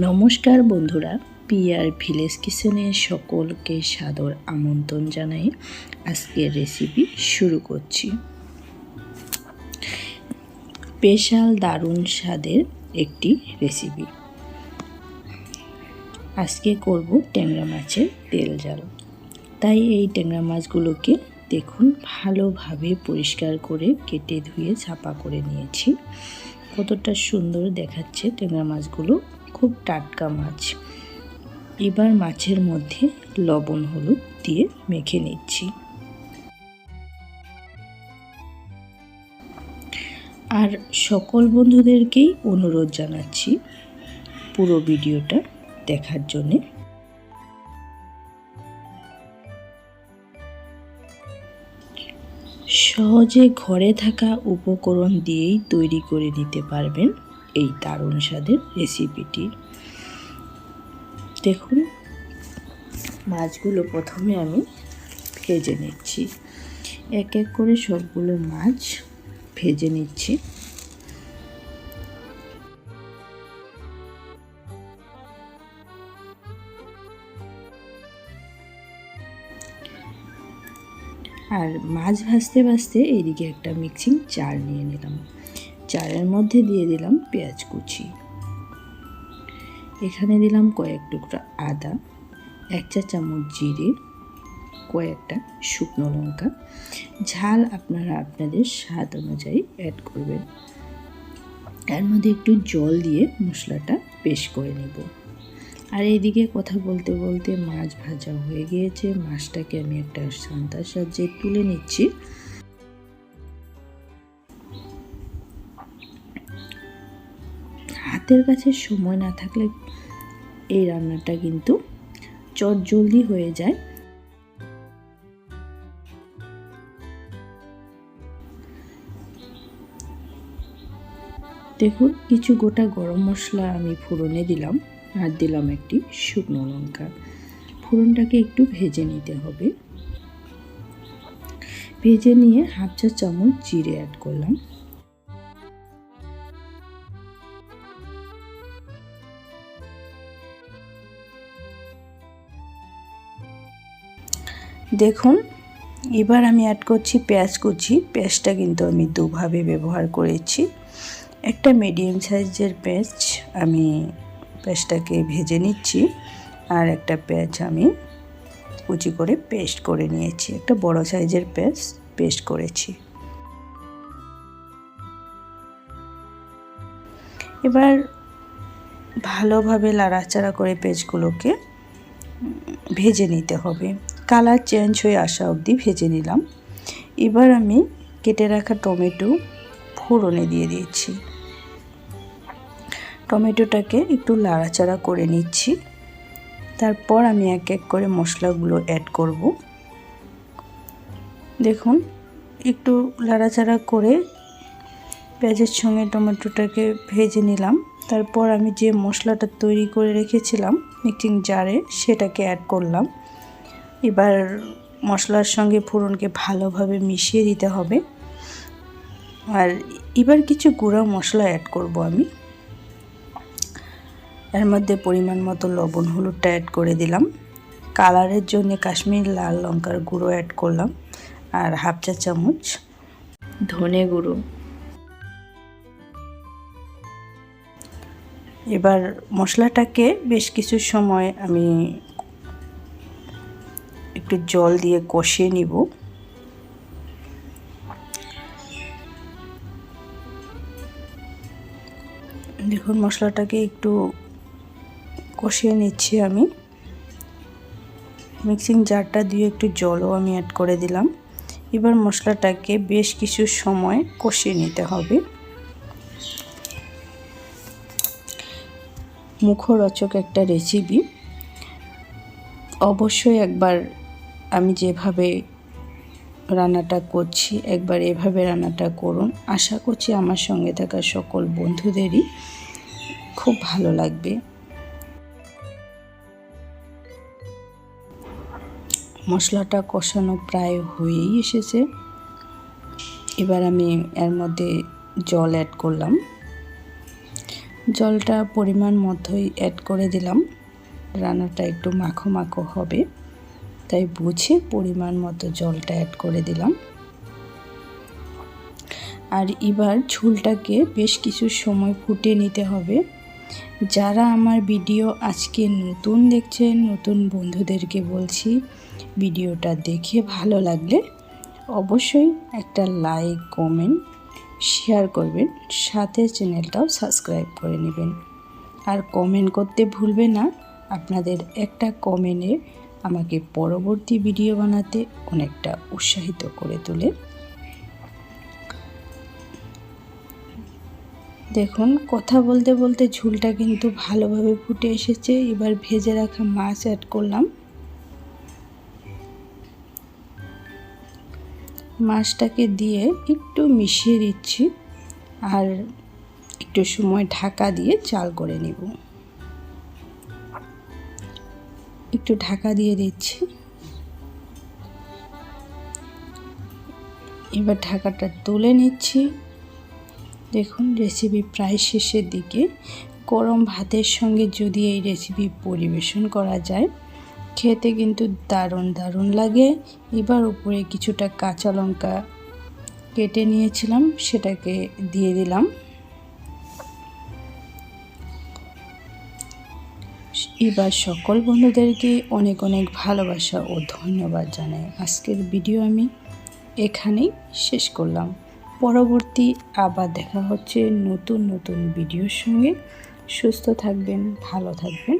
নমস্কার বন্ধুরা peer village কিচেনে সকলকে সাদর আমন্ত্রণ জানাই। আজকের রেসিপি শুরু করছি। স্পেশাল দারুণ স্বাদের একটি রেসিপি আজকে করব ট্যাংরা মাছের তেল জাল। তাই এই ট্যাংরা মাছগুলোকে দেখুন, ভালোভাবে পরিষ্কার করে কেটে ধুয়ে ছাপা করে নিয়েছি। কতটা সুন্দর দেখাচ্ছে ট্যাংরা মাছগুলো। খুব টাটকা মাছ। এবার মাছের মধ্যে লবণ, হলুদ দিয়ে মেখে নিচ্ছি। আর সকল বন্ধুদেরকেই অনুরোধ জানাচ্ছি পুরো ভিডিওটা দেখার জন্যে। সহজে ঘরে থাকা উপকরণ দিয়েই তৈরি করে নিতে পারবেন। এই দারুণ স্বাদের রেসিপিটি দেখুন, মাছগুলো প্রথমে আমি ভেজে নিচ্ছি। এক এক করে সবগুলো মাছ ভেজে নিচ্ছি। আর মাছ ভাজতে ভাজতে এইদিকে একটা মিক্সিং চার নিয়ে নিলাম। চারের মধ্যে দিয়ে দিলাম পেঁয়াজ কুচি। এখানে দিলাম কয়েক টুকরা আদা, এক চা চামচ জিরে, কয়েকটা শুকনো লঙ্কা। ঝাল আপনারা আপনাদের স্বাদ অনুযায়ী অ্যাড করবেন। এর মধ্যে একটু জল দিয়ে মশলাটা পেশ করে নেব। আর এইদিকে কথা বলতে বলতে মাছ ভাজা হয়ে গিয়েছে। মাছটাকে আমি একটা সান্তার সাহায্যে তুলে নিচ্ছি। হাতের কাছে সময় না থাকলে এই রান্নাটা কিন্তু চট জলদি হয়ে যায়। দেখুন, কিছু গোটা গরম মশলা আমি ফোড়নে দিলাম, আর দিলাম একটি শুকনো লঙ্কা। ফোড়নটাকে একটু ভেজে নিতে হবে। ভেজে নিয়ে হাফ চা চামচ জিরে অ্যাড করলাম। দেখুন, এবার আমি অ্যাড করছি পেঁয়াজ কুচি। পেঁয়াজটা কিন্তু আমি দুভাবে ব্যবহার করেছি। একটা মিডিয়াম সাইজের পেঁয়াজ আমি পেঁয়াজটাকে ভেজে নিচ্ছি আর একটা পেঁয়াজ আমি কুচি করে পেস্ট করে নিয়েছি। একটা বড় সাইজের পেঁয়াজ পেস্ট করেছি। এবার ভালোভাবে লাড়াচাড়া করে পেঁয়াজগুলোকে ভেজে নিতে হবে। কালার চেঞ্জ হয়ে আসা অবধি ভেজে নিলাম। এবার আমি কেটে রাখা টমেটো ফোড়নে দিয়ে দিয়েছি। টমেটোটাকে একটু লাড়াচাড়া করে নিচ্ছি। তারপর আমি এক এক করে মশলাগুলো অ্যাড করব। দেখুন, একটু লাড়াচাড়া করে পেঁয়াজের সঙ্গে টমেটোটাকে ভেজে নিলাম। তারপর আমি যে মশলাটা তৈরি করে রেখেছিলাম মিক্সিং জারে সেটাকে অ্যাড করলাম। এবার মশলার সঙ্গে ফোড়নকে ভালোভাবে মিশিয়ে দিতে হবে। আর এবার কিছু গুঁড়া মশলা অ্যাড করব আমি। এর মধ্যে পরিমাণ মতো লবণ, হলুদটা অ্যাড করে দিলাম। কালারের জন্য কাশ্মীর লাল লঙ্কার গুঁড়ো অ্যাড করলাম। আর হাফ চা চামচ ধনে গুঁড়ো। এবার মশলাটাকে বেশ কিছু সময় আমি একটু জল দিয়ে কষিয়ে নিব। দেখুন, মশলাটাকে একটু কষিয়ে নিচ্ছি আমি। মিক্সিং জারটা দিয়ে একটু জলও আমি অ্যাড করে দিলাম। এবার মশলাটাকে বেশ কিছু সময় কষিয়ে নিতে হবে। মুখরোচক একটা রেসিপি অবশ্যই একবার আমি যেভাবে রান্নাটা করছি, একবার এভাবে রান্নাটা করুন। আশা করছি আমার সঙ্গে থাকা সকল বন্ধুদেরই খুব ভালো লাগবে। মশলাটা কষানো প্রায় হয়েই এসেছে। এবার আমি এর মধ্যে জল অ্যাড করলাম। জলটা পরিমাণ মতোই অ্যাড করে দিলাম। রান্নাটা একটু মাখো মাখো হবে। তাই বুঝে পরিমাণ মতো জলটা অ্যাড করে দিলাম। আর এবার ঝুলটাকে বেশ কিছু সময় ফুটিয়ে নিতে হবে। যারা আমার ভিডিও আজকে নতুন দেখছেন, নতুন বন্ধুদেরকে বলছি, ভিডিওটা দেখে ভালো লাগলে অবশ্যই একটা লাইক কমেন্ট শেয়ার করবেন, সাথে চ্যানেলটাও সাবস্ক্রাইব করে নেবেন। আর কমেন্ট করতে ভুলবে না, আপনাদের একটা কমেন্টে আমাকে পরবর্তী ভিডিও বানাতে অনেকটা উৎসাহিত করে তোলে। দেখুন, কথা বলতে বলতে ঝুলটা কিন্তু ভালোভাবে ফুটে এসেছে। এবার ভেজে রাখা মাছ অ্যাড করলাম। মাছটাকে দিয়ে একটু মিশিয়ে দিচ্ছি আর একটু সময় ঢাকা দিয়ে চাল করে নেব। একটু ঢাকা দিয়ে দিচ্ছি। এবার ঢাকাটা তুলে নিচ্ছি। দেখুন রেসিপি প্রায় শেষের দিকে। গরম ভাতের সঙ্গে যদি এই রেসিপি পরিবেশন করা যায়, খেতে কিন্তু দারুণ দারুণ লাগে। এবার উপরে কিছুটা কাঁচা লঙ্কা কেটে নিয়েছিলাম, সেটাকে দিয়ে দিলাম। এবার সকল বন্ধুদেরকে অনেক অনেক ভালোবাসা ও ধন্যবাদ জানাই। আজকের ভিডিও আমি এখানেই শেষ করলাম। পরবর্তী আবার দেখা হচ্ছে নতুন নতুন ভিডিওর সঙ্গে। সুস্থ থাকবেন, ভালো থাকবেন।